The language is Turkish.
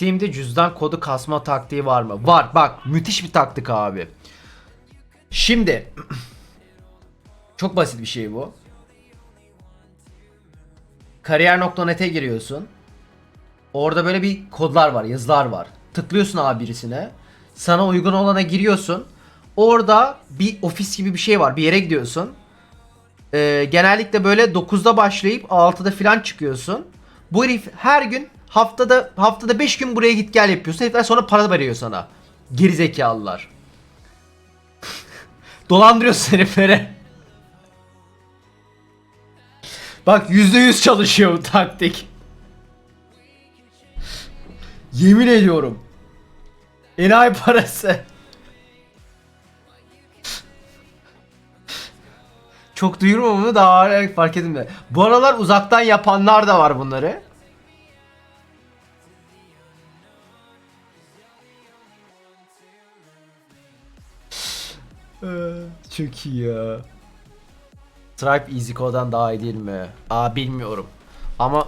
Steam'de cüzdan kodu kasma taktiği var mı? Var. Bak müthiş bir taktik abi. Şimdi çok basit bir şey bu. Kariyer.net'e giriyorsun. Orada böyle bir kodlar var, yazılar var. Tıklıyorsun abi birisine. Sana uygun olana giriyorsun. Orada bir ofis gibi bir şey var. Bir yere gidiyorsun. Ee, genellikle böyle 9'da başlayıp 6'da falan çıkıyorsun. Bu herif her gün haftada haftada 5 gün buraya git gel yapıyorsun. Herifler sonra para veriyor sana. Gerizekalılar. Dolandırıyorsun heriflere. Bak %100 çalışıyor bu taktik. Yemin ediyorum. Enayi parası. Çok duyurum ama daha fark edin de. Bu aralar uzaktan yapanlar da var bunları. Çok iyi ya. Stripe Easy Code'dan daha iyi değil mi? Aa bilmiyorum. Ama